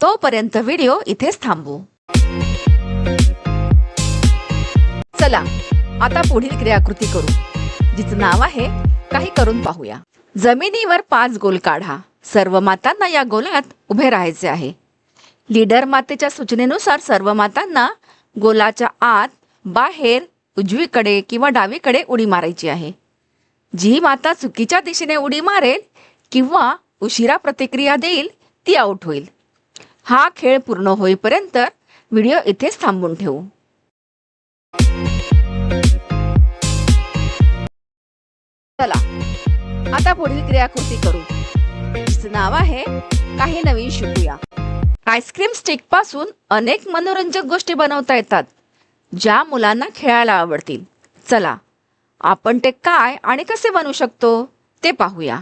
तोपर्यंत व्हिडिओ इथेच थांबू. चला आता पुढील क्रियाकृती करू. जिचं नाव आहे काही करून पाहूया. जमिनीवर पाच गोल काढा. सर्व मातांना या गोलात उभे राहायचे आहे. लीडर मातेच्या सूचनेनुसार सर्व मातांना गोलाच्या आत बाहेर उजवीकडे किंवा डावीकडे उडी मारायची आहे. जी माता चुकीच्या दिशेने उडी मारेल किंवा उशिरा प्रतिक्रिया देईल ती आऊट होईल. हा खेळ पूर्ण होईपर्यंत व्हिडिओ इथेच थांबून ठेवू. चला आता पुढील क्रियाकृती करू. तिचं नाव आहे काही नवीन शिकूया. आईस्क्रीम स्टिकपासून अनेक मनोरंजक गोष्टी बनवता येतात ज्या मुलांना खेळायला आवडतील. चला आपण ते काय आणि कसे बनवू शकतो ते पाहूया.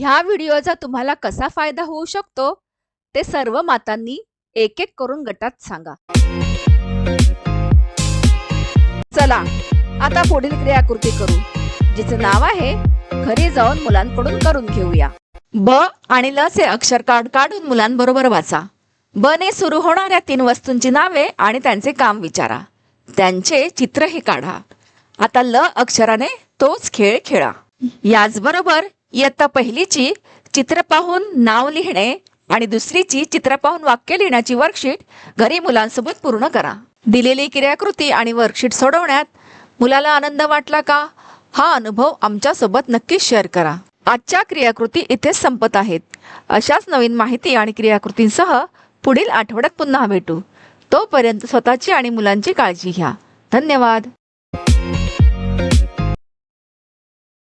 ह्या व्हिडिओचा तुम्हाला कसा फायदा होऊ शकतो ते सर्व मातांनी एक एक करून गटात सांगा. चला आता पुढील क्रियाकृती करू जिचं नाव आहे घरी जाऊन मुलांकडून करून घेऊया. ब आणि ल चे अक्षर कार्ड काढून मुलांबरोबर वाचा. ब ने सुरू होणाऱ्या तीन वस्तूंची नावे आणि त्यांचे काम विचारा. त्यांचे चित्रही काढा. आता ल अक्षराने तोच खेळ खेळा. याचबरोबर इयत्ता पहिलीची चित्र पाहून नाव लिहिणे आणि दुसरीची चित्र पाहून वाक्य लिहिण्याची वर्कशीट घरी मुलांसोबत पूर्ण करा. दिलेली क्रियाकृती आणि वर्कशीट सोडवण्यात मुलाला आनंद वाटला का? हा अनुभव आमच्यासोबत नक्कीच शेअर करा. आजच्या क्रियाकृती इथेच संपत आहेत. अशाच नवीन माहिती आणि क्रियाकृतींसह पुढील आठवड्यात पुन्हा भेटू. तोपर्यंत स्वतःची आणि मुलांची काळजी घ्या. धन्यवाद.